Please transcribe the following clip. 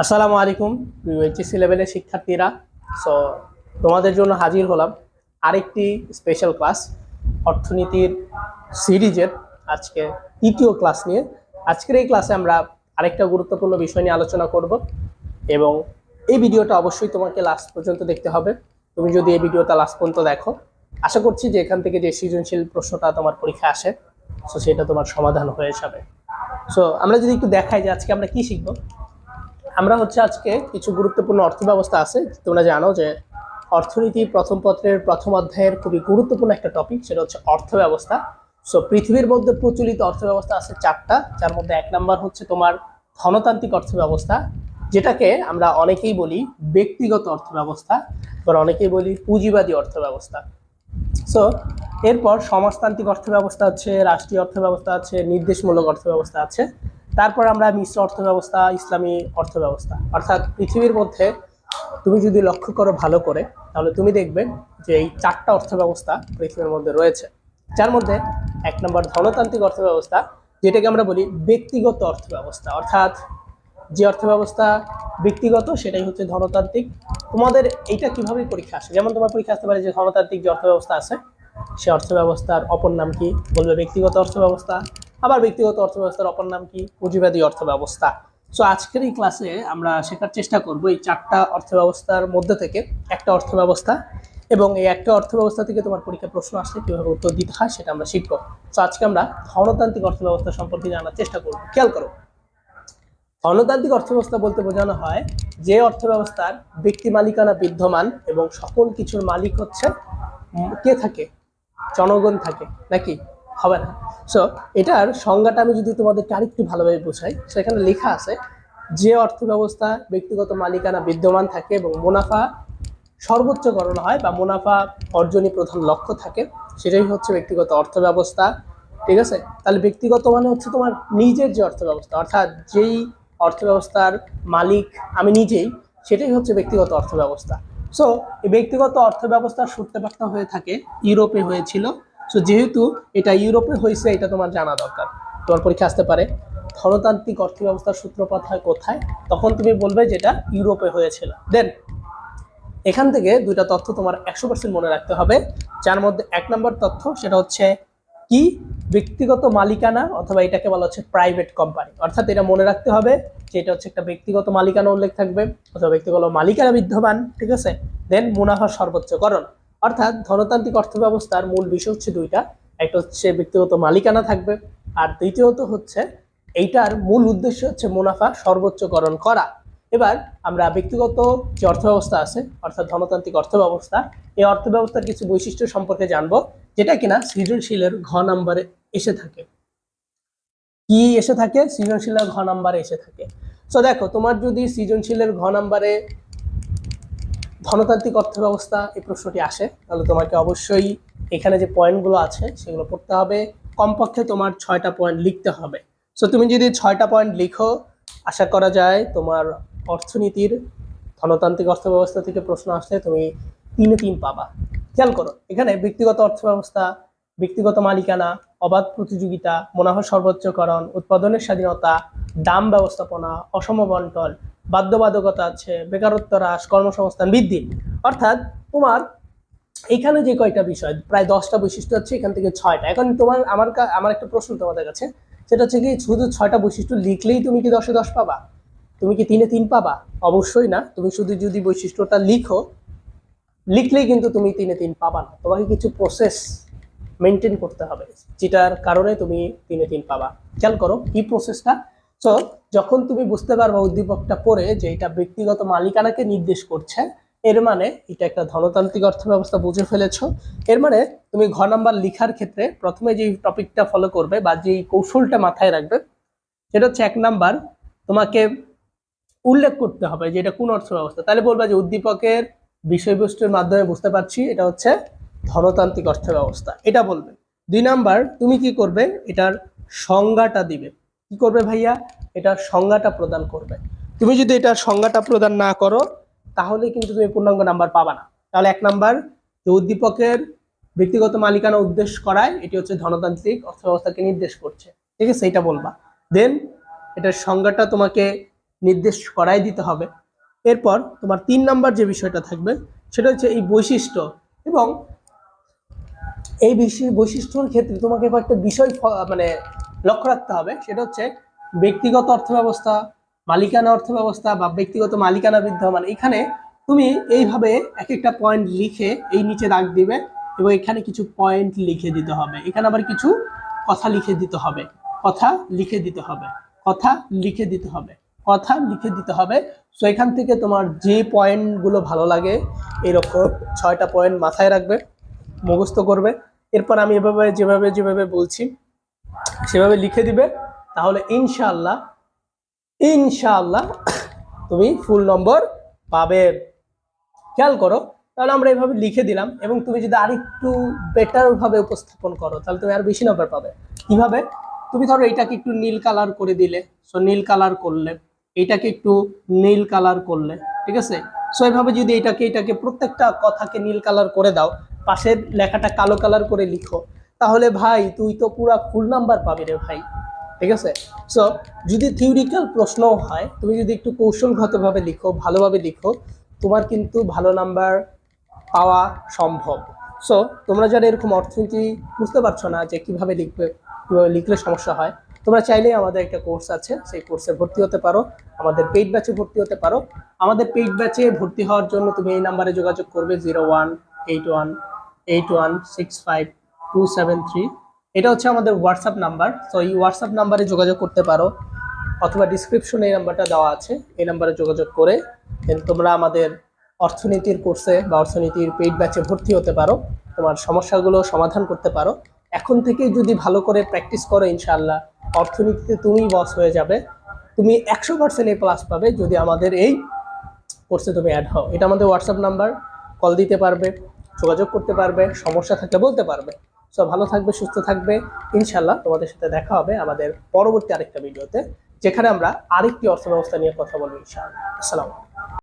আসসালামু আলাইকুম এইচএসসি লেভেলের শিক্ষার্থীরা। সো তোমাদের জন্য হাজির হলাম আরেকটি স্পেশাল ক্লাস অর্থনীতির সিরিজের আজকে তৃতীয় ক্লাস নিয়ে। আজকের এই ক্লাসে আমরা আরেকটা গুরুত্বপূর্ণ বিষয় নিয়ে আলোচনা করব এবং এই ভিডিওটা অবশ্যই তোমাকে লাস্ট পর্যন্ত দেখতে হবে। তুমি যদি এই ভিডিওটা লাস্ট পর্যন্ত দেখো, আশা করছি যে এখান থেকে যে সৃজনশীল প্রশ্নটা তোমার পরীক্ষা আসে সো সেটা তোমার সমাধান হয়ে যাবে। সো আমরা যদি একটু দেখাই যে আজকে আমরা কি শিখব। আমরা হচ্ছে আজকে কিছু গুরুত্বপূর্ণ অর্থব্যবস্থা আছে। তোমরা জানো যে অর্থনীতি প্রথম পত্রের প্রথম অধ্যায়ের খুবই গুরুত্বপূর্ণ একটা টপিক সেটা হচ্ছে অর্থব্যবস্থা। সো পৃথিবীর মধ্যে প্রচলিত অর্থব্যবস্থা আছে চারটা, যার মধ্যে এক নাম্বার হচ্ছে তোমার ধনতান্ত্রিক অর্থব্যবস্থা, যেটাকে আমরা অনেকেই বলি ব্যক্তিগত অর্থব্যবস্থা, আবার অনেকেই বলি পুঁজিবাদী অর্থব্যবস্থা। সো এরপর সমাজতান্ত্রিক অর্থ ব্যবস্থা আছে, রাষ্ট্রীয় অর্থব্যবস্থা আছে, নির্দেশমূলক অর্থব্যবস্থা আছে। তারপর আমরা মিশ্র অর্থব্যবস্থা, ইসলামী অর্থব্যবস্থা। অর্থাৎ পৃথিবীর মধ্যে তুমি যদি লক্ষ্য করো ভালো করে, তাহলে তুমি দেখবে যে এই চারটা অর্থব্যবস্থা পৃথিবীর মধ্যে রয়েছে। যার মধ্যে এক নম্বর ধনতান্ত্রিক অর্থব্যবস্থা, যেটাকে আমরা বলি ব্যক্তিগত অর্থব্যবস্থা। অর্থাৎ যে অর্থব্যবস্থা ব্যক্তিগত, সেটাই হচ্ছে ধনতান্ত্রিক। তোমাদের এইটা কীভাবে পরীক্ষা আসে? যেমন তোমার পরীক্ষা আসতে পারে যে ধনতান্ত্রিক যে অর্থব্যবস্থা আছে, সে অর্থব্যবস্থার অপর নাম কি? বলবে ব্যক্তিগত অর্থব্যবস্থা। আবার ব্যক্তিগত অর্থব্যবস্থার অপর নাম কি? পুঁজিবাদী অর্থব্যবস্থা। সো আজকের এই ক্লাসে আমরা শেখার চেষ্টা করব এই চারটা অর্থব্যবস্থার মধ্যে থেকে একটা অর্থব্যবস্থা এবং এই একটা অর্থব্যবস্থা থেকে তোমার পরীক্ষা প্রশ্ন আসলে কীভাবে উত্তর দিতে হয় সেটা আমরা শিখব। তো আজকে আমরা ধনতান্ত্রিক অর্থব্যবস্থা সম্পর্কে জানার চেষ্টা করব। খেয়াল করো ধনতান্ত্রিক অর্থব্যবস্থা বলতে বোঝানো হয় যে অর্থব্যবস্থার ব্যক্তি মালিকানা বিদ্যমান এবং সকল কিছুর মালিক হচ্ছে কে থাকে? জনগণ থাকে, নাকি? হবে না। সো এটার সংজ্ঞাটা আমি যদি তোমাদেরকে আরেকটু ভালোভাবে বোঝাই সেখানে লেখা আছে, যে অর্থব্যবস্থা, ব্যক্তিগত মালিকানা বিদ্যমান থাকে এবং মুনাফা সর্বোচ্চকরণ হয় বা মুনাফা অর্জনই প্রধান লক্ষ্য থাকে, সেটাই হচ্ছে ব্যক্তিগত অর্থব্যবস্থা, ঠিক আছে? তাহলে ব্যক্তিগত মানে হচ্ছে তোমার নিজের যে অর্থব্যবস্থা, অর্থাৎ যেই অর্থব্যবস্থার মালিক আমি নিজেই, সেটাই হচ্ছে ব্যক্তিগত অর্থব্যবস্থা। সো এই ব্যক্তিগত অর্থব্যবস্থার সূত্রপাতটা হয়ে থাকে, ইউরোপে হয়েছিল সো যেহেতু এটা ইউরোপে হয়েছে, এটা তোমার জানা দরকার। তোমার পরীক্ষা আসতে পারে। ধনতান্ত্রিক অর্থব্যবস্থার সূত্রপাত হয় কোথায়? তখন তুমি বলবে যেটা ইউরোপে হয়েছিল। দেন এখান থেকে দুইটা তথ্য তোমার একশো পার্সেন্ট মনে রাখতে হবে। যার মধ্যে এক নম্বর তথ্য, সেটা হচ্ছে কি? ব্যক্তিগত মালিকানা অথবা এটাকে বলা হচ্ছে প্রাইভেট কোম্পানি অর্থাৎ এটা মনে রাখতে হবে যে এটা হচ্ছে একটা ব্যক্তিগত মালিকানা উল্লেখ থাকবে অথবা ব্যক্তিগত মালিকানা বিদ্যমান ঠিক আছে? দেন মুনাফা সর্বোচ্চকরণ। অর্থাৎ ধনতান্ত্রিক অর্থব্যবস্থার মূল বিষয় হচ্ছে দুইটা। একটা হচ্ছে ব্যক্তিগত মালিকানা থাকবে আর দ্বিতীয়ত হচ্ছে এইটার মূল উদ্দেশ্য হচ্ছে মুনাফা সর্বোচ্চকরণ করা। এবার আমরা ব্যক্তিগত যে অর্থব্যবস্থা আছে, অর্থাৎ ধনতান্ত্রিক অর্থব্যবস্থা, এই অর্থব্যবস্থার কিছু বৈশিষ্ট্য সম্পর্কে জানব, যেটা কিনা সৃজনশীলের ঘ নাম্বারে এসে থাকে। কি এসে থাকে? সৃজনশীলের ঘ নাম্বারে এসে থাকে। সো দেখো, তোমার যদি সৃজনশীলের ঘ নাম্বারে ধনতান্ত্রিক অর্থব্যবস্থা এই প্রশ্নটি আসে, তাহলে তোমাকে অবশ্যই এখানে যে পয়েন্টগুলো আছে সেগুলো পড়তে হবে। কমপক্ষে তোমার ছয়টা পয়েন্ট লিখতে হবে। সো তুমি যদি ছয়টা পয়েন্ট লিখো, আশা করা যায় তোমার অর্থনীতির ধনতান্ত্রিক অর্থব্যবস্থা থেকে প্রশ্ন আসলে তুমি তিনে তিন পাবা। খেয়াল করো, এখানে ব্যক্তিগত অর্থব্যবস্থা, ব্যক্তিগত মালিকানা, অবাধ প্রতিযোগিতা, মুনাফা সর্বোচ্চকরণ, উৎপাদনের স্বাধীনতা, দাম ব্যবস্থাপনা, অসম বন্টন বাধ্যবাধকতা আছে, বেকারত্ব হ্রাস, কর্মসংস্থান বৃদ্ধি। অর্থাৎ তোমার এখানে যে কয়টা বিষয়, প্রায় দশটা বৈশিষ্ট্য হচ্ছে এখান থেকে ছয়টা। এখন তোমার, আমার আমার একটা প্রশ্ন তোমাদের কাছে। সেটা হচ্ছে কি, শুধু ছয়টা বৈশিষ্ট্য লিখলেই তুমি কি দশে দশ পাবা? তুমি কি তিনে তিন পাবা? অবশ্যই না। তুমি শুধু যদি বৈশিষ্ট্যটা লিখো, লিখলেই কিন্তু তুমি তিনে তিন পাবা না। তোমাকে কিছু প্রসেস মেনটেন করতে হবে, যেটার কারণে তুমি তিনে তিন পাবা। খেয়াল করো, কি প্রসেসটা সো যখন তুমি বুঝতে পারবা উদ্দীপকটা পড়ে যে এটা ব্যক্তিগত মালিকানাকে নির্দেশ করছে, এর মানে এটা একটা ধনতান্ত্রিক অর্থব্যবস্থা বুঝে ফেলেছো। এর মানে তুমি ঘ নাম্বার লিখার ক্ষেত্রে প্রথমে যে টপিকটা ফলো করবে বা যেই কৌশলটা মাথায় রাখবে, সেটা হচ্ছে এক নাম্বার তোমাকে উল্লেখ করতে হবে যে এটা কোন অর্থ ব্যবস্থা তাহলে বলবা যে উদ্দীপকের বিষয়বস্তুর মাধ্যমে বুঝতে পারছি এটা হচ্ছে ধনতান্ত্রিক অর্থ ব্যবস্থা এটা বলবে। দুই নাম্বার তুমি কি করবে? এটার সংজ্ঞাটা দিবে। কি করবে ভাইয়া? এটার সংজ্ঞাটা প্রদান করবে। তুমি যদি এটার সংজ্ঞাটা প্রদান না করো, তাহলে কিন্তু তুমি পূর্ণাঙ্গ নাম্বার পাবা না। তাহলে এক নাম্বার, যে উদ্দীপকের ব্যক্তিগত মালিকানা উদ্দেশ্য করায়, এটি হচ্ছে ধনতান্ত্রিক অর্থব্যবস্থাকে নির্দেশ করছে। ঠিক আছে এটা বলবা। দেন এটার সংজ্ঞাটা তোমাকে নির্দেশ করাই দিতে হবে। এরপর, তোমার তিন নাম্বার যে বিষয়টা থাকবে, সেটা হচ্ছে এই বৈশিষ্ট্য। এবং এই বিশি- বৈশিষ্ট্যর ক্ষেত্রে তোমাকে কয়েকটা বিষয় মানে লক্ষ্য রাখতে হবে, সেটা হচ্ছে ব্যক্তিগত অর্থব্যবস্থা, মালিকানা অর্থব্যবস্থা বা ব্যক্তিগত মালিকানা বিদ্যমান এখানে তুমি এইভাবে এক একটা পয়েন্ট লিখে এই নিচে দাগ দিবে এবং এখানে কিছু পয়েন্ট লিখে দিতে হবে। এখানে আবার কিছু কথা লিখে দিতে হবে। কথা লিখে দিতে হবে। কথা লিখে দিতে হবে। কথা লিখে দিতে হবে। সো এখান থেকে তোমার যে পয়েন্টগুলো ভালো লাগে, এরকম ছয়টা পয়েন্ট মাথায় রাখবে, মুখস্থ করবে। এরপর আমি এভাবে, যেভাবে যেভাবে বলছি সেভাবে লিখে দিবে, তাহলে ইনশাআল্লাহ ইনশাআল্লাহ তুমি ফুল নম্বর পাবে। খেয়াল করো, তাহলে আমরা এভাবে লিখে দিলাম এবং তুমি যদি আরেকটু বেটার ভাবে উপস্থাপন করো, তাহলে তুমি আর বেশি নম্বর পাবে। কীভাবে? তুমি ধরো এইটাকে একটু নীল কালার করে দিলে সো নীল কালার করলে এইটাকে একটু নীল কালার করলে, ঠিক আছে? সো এভাবে যদি এটাকে এটাকে প্রত্যেকটা কথাকে নীল কালার করে দাও, পাশের লেখাটা কালো কালার করে লিখো। তাহলে ভাই, তুই তো পুরা ফুল নাম্বার পাবি রে ভাই। ঠিক আছে? সো যদি থিওরিক্যাল প্রশ্নও হয়, তুমি যদি একটু কৌশলগতভাবে লিখো, ভালোভাবে লিখো, তোমার কিন্তু ভালো নাম্বার পাওয়া সম্ভব। সো তোমরা যারা এরকম অর্থনীতি বুঝতে পারছ না যে কীভাবে লিখবে, কীভাবে লিখলে সমস্যা হয়, তোমরা চাইলেই আমাদের একটা কোর্স আছে, সেই কোর্সে ভর্তি হতে পারো, আমাদের পেইড ব্যাচে ভর্তি হতে পারো। আমাদের পেইড ব্যাচে ভর্তি হওয়ার জন্য তুমি এই নাম্বারে যোগাযোগ করবে zero one eight one eight one six five two seven three এটা হচ্ছে আমাদের হোয়াটসঅ্যাপ নাম্বার তো এই হোয়াটসঅ্যাপ নাম্বারে যোগাযোগ করতে পারো। অথবা ডিসক্রিপশনে এই নাম্বারটা দেওয়া আছে। এই নাম্বারে যোগাযোগ করে then তোমরা আমাদের অর্থনীতির কোর্সে বা অর্থনীতির পেইড ব্যাচে ভর্তি হতে পারো। তোমার সমস্যাগুলো সমাধান করতে পারো। এখন থেকেই যদি ভালো করে প্র্যাকটিস করো ইনশাল্লাহ অর্থনীতিতে তুমিই বস হয়ে যাবে। তুমি একশো পার্সেন্ট এ প্লাস পাবে যদি আমাদের এই কোর্সে তুমি অ্যাড হও। এটা আমাদের হোয়াটসঅ্যাপ নাম্বার কল দিতে পারবে, যোগাযোগ করতে পারবে, সমস্যা থাকলে বলতে পারবে। সো ভালো থাকবে, সুস্থ থাকবে। ইনশাল্লাহ তোমাদের সাথে দেখা হবে আমাদের পরবর্তী আরেকটা ভিডিওতে, যেখানে আমরা আরেকটি অর্থ ব্যবস্থা নিয়ে কথা বলব ইনশাআল্লাহ। আসসালামু আলাইকুম।